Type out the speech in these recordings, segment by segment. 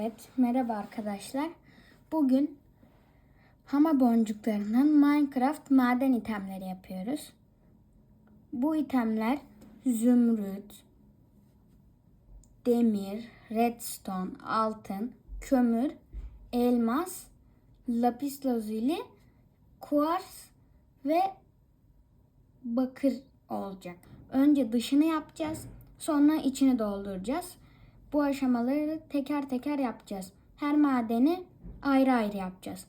Evet, merhaba arkadaşlar. Bugün hama boncuklarından Minecraft maden itemleri yapıyoruz. Bu itemler zümrüt, demir, redstone, altın, kömür, elmas, lapis lazuli, kuars ve bakır olacak. Önce dışını yapacağız. Sonra içini dolduracağız. Bu aşamaları teker teker yapacağız. Her madeni ayrı ayrı yapacağız.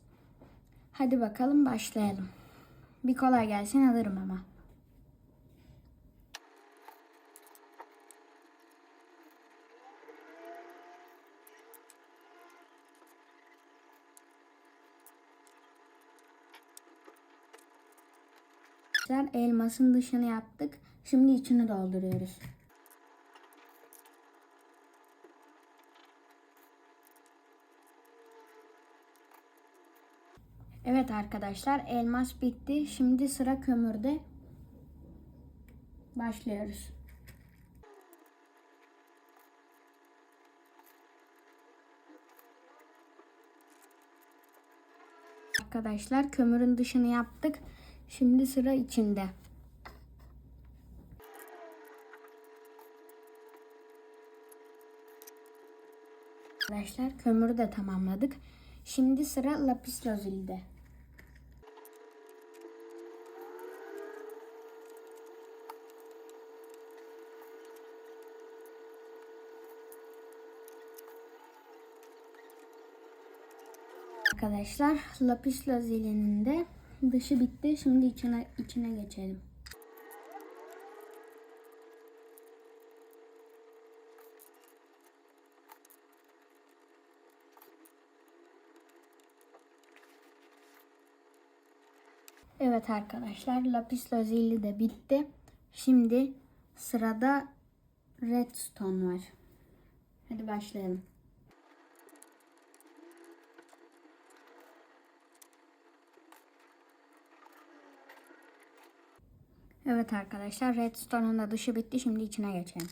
Hadi bakalım başlayalım. Bir kolay gelsin alırım ama. Elmasın dışını yaptık. Şimdi içini dolduruyoruz. Evet arkadaşlar elmas bitti. Şimdi sıra kömürde. Başlıyoruz. Arkadaşlar kömürün dışını yaptık. Şimdi sıra içinde. Arkadaşlar kömürü de tamamladık. Şimdi sıra lapis lazuli'de. Arkadaşlar lapis lazuli'nin de dışı bitti. Şimdi içine içine geçelim. Evet arkadaşlar lapis lazuli de bitti. Şimdi sırada redstone var. Hadi başlayalım. Evet arkadaşlar redstone'un da dışı bitti. Şimdi içine geçelim.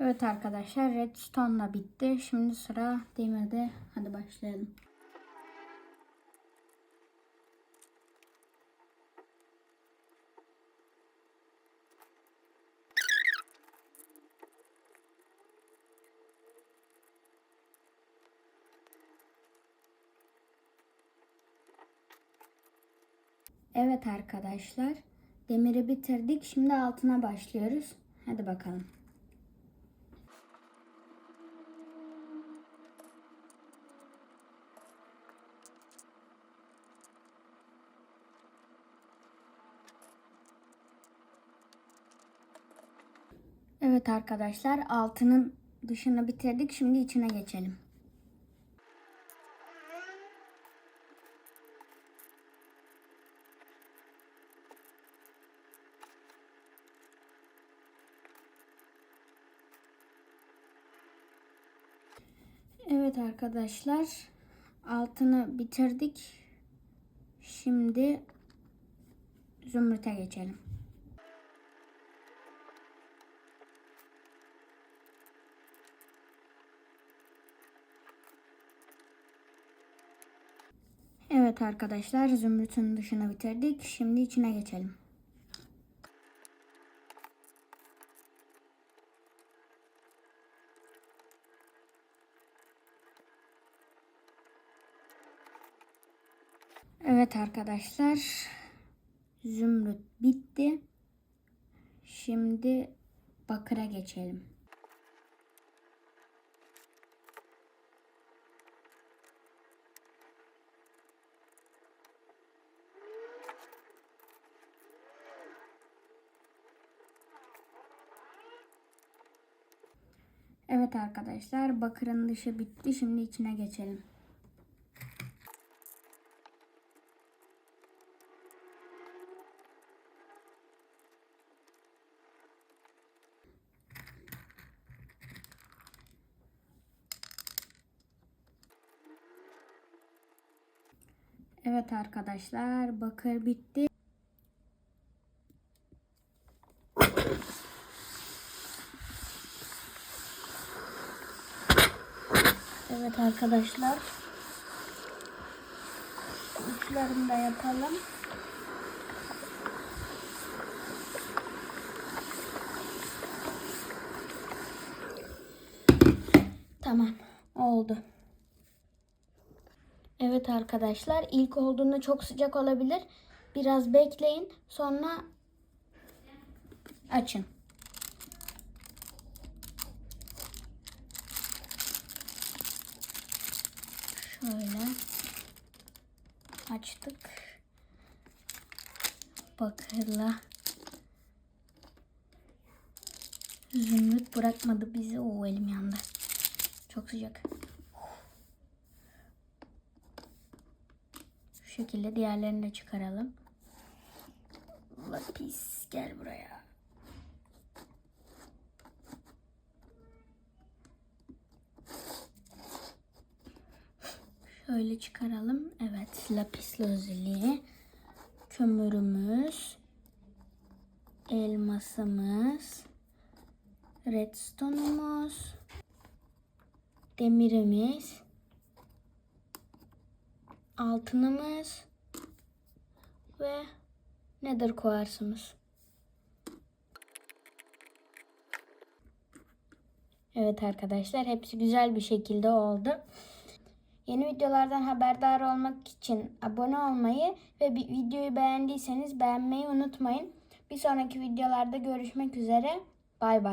Evet arkadaşlar redstone da bitti. Şimdi sıra demirde. Hadi başlayalım. Evet arkadaşlar. Demiri bitirdik. Şimdi altına başlıyoruz. Hadi bakalım. Evet arkadaşlar altının dışını bitirdik. Şimdi içine geçelim. Evet arkadaşlar altını bitirdik. Şimdi zümrüte geçelim. Evet arkadaşlar zümrütün dışını bitirdik. Şimdi içine geçelim. Evet arkadaşlar zümrüt bitti. Şimdi bakıra geçelim. Evet arkadaşlar bakırın dışı bitti. Şimdi içine geçelim. Evet arkadaşlar bakır bitti. Evet arkadaşlar. Uçlarını da yapalım. Tamam oldu. Evet arkadaşlar ilk olduğunda çok sıcak olabilir. Biraz bekleyin sonra açın. Şöyle açtık. Bakırla Zümrüt bırakmadı bizi. O elim yandı. Çok sıcak. Şu şekilde diğerlerini de çıkaralım. Lapis gel buraya. Şöyle çıkaralım. Evet lapis lazuli. Kömürümüz. Elmasımız. Redstone'umuz. Demirimiz. Altınımız. Ve nether kuarsımız. Evet arkadaşlar hepsi güzel bir şekilde oldu. Yeni videolardan haberdar olmak için abone olmayı ve bir videoyu beğendiyseniz beğenmeyi unutmayın. Bir sonraki videolarda görüşmek üzere. Bay bay.